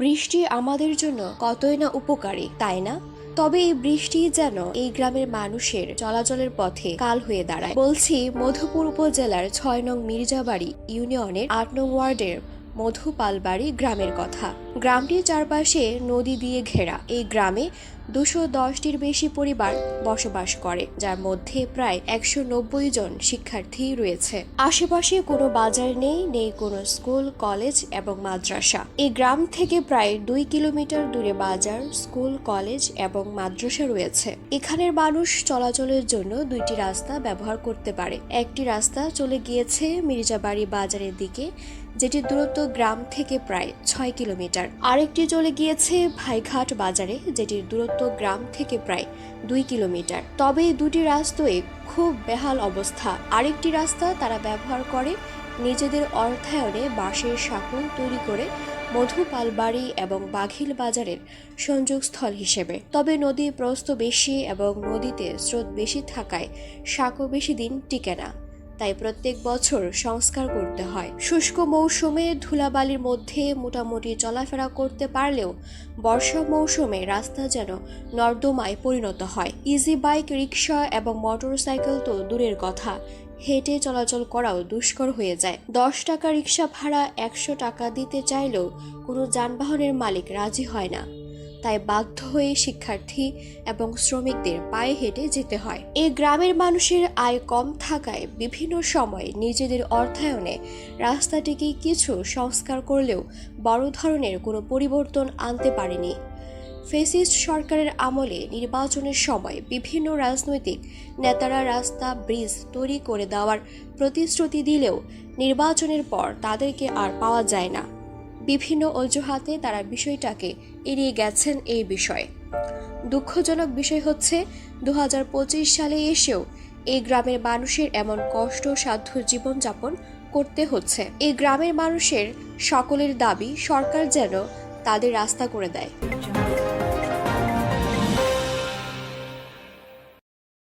বৃষ্টি আমাদের জন্য কতই না উপকারী, তাই না? তবে এই বৃষ্টি যেন এই গ্রামের মানুষের চলাচলের পথে কাল হয়ে দাঁড়ায়। বলছি, মধুপুর উপজেলার ছয় নং মির্জাবাড়ি ইউনিয়নের আট নং ওয়ার্ডের মধুপালবাড়ি গ্রামের কথা। গ্রামটির চারপাশে নদী দিয়ে ঘেরা। এই গ্রামে দুশো দশটির বেশি পরিবার বসবাস করে, যার মধ্যে প্রায় একশো নব্বই জন শিক্ষার্থী রয়েছে। আশেপাশে কোনো বাজার নেই নেই কোনো স্কুল, কলেজ এবং মাদ্রাসা। এই গ্রাম থেকে প্রায় দুই কিলোমিটার দূরে বাজার, স্কুল, কলেজ এবং মাদ্রাসা রয়েছে। এখানের মানুষ চলাচলের জন্য দুইটি রাস্তা ব্যবহার করতে পারে। একটি রাস্তা চলে গিয়েছে মির্জাবাড়ি বাজারের দিকে যেটির দূরত্ব গ্রাম থেকে প্রায় ছয় কিলোমিটার। আরেকটি চলে গিয়েছে ভাইঘাট বাজারে, যেটির দূরত্ব গ্রাম থেকে প্রায় দুই কিলোমিটার। তবে দুটি রাস্তায় খুব বেহাল অবস্থা। আরেকটি রাস্তা তারা ব্যবহার করে নিজেদের অর্থায়নে বাঁশের সাঁকো তৈরি করে মধুপালবাড়ি এবং বাঘিল বাজারের সংযোগস্থল হিসেবে। তবে নদীর প্রস্থ বেশি এবং নদীতে স্রোত বেশি থাকায় সাঁকো বেশি দিন টিকে না। তাই প্রত্যেক বছর সংস্কার করতে হয়। শুষ্ক মৌসুমে ধুলাবালির মধ্যে মোটামুটি চলাফেরা করতে পারলেও বর্ষা মৌসুমে রাস্তা যেন নর্দমায় পরিণত হয়। ইজি বাইক রিক্সা এবং মোটরসাইকেল তো দূরের কথা। হেঁটে চলাচল করাও দুষ্কর হয়ে যায়। দশ টাকা রিক্সা ভাড়া, একশো টাকা দিতে চাইলেও কোনো যানবাহনের মালিক রাজি হয় না। তাই বাধ্য হয়ে শিক্ষার্থী এবং শ্রমিকদের পায়ে হেঁটে যেতে হয়। এই গ্রামের মানুষের আয় কম থাকায় বিভিন্ন সময় নিজেদের অর্থায়নে রাস্তাটিকে কিছু সংস্কার করলেও বড় ধরনের কোনো পরিবর্তন আনতে পারেনি। ফেসিস্ট সরকারের আমলে নির্বাচনের সময় বিভিন্ন রাজনৈতিক নেতারা রাস্তা, ব্রিজ তৈরি করে দেওয়ার প্রতিশ্রুতি দিলেও নির্বাচনের পর তাদেরকে আর পাওয়া যায় না। বিভিন্ন অজুহাতে তারা বিষয়টাকে এড়িয়ে গেছেন এই বিষয়ে। দুঃখজনক বিষয় হচ্ছে দু হাজার পঁচিশ সালে এসেও এই গ্রামের মানুষের এমন কষ্ট সাধ্য জীবনযাপন করতে হচ্ছে। এই গ্রামের মানুষের সকলের দাবি সরকার যেন তাদের রাস্তা করে দেয়।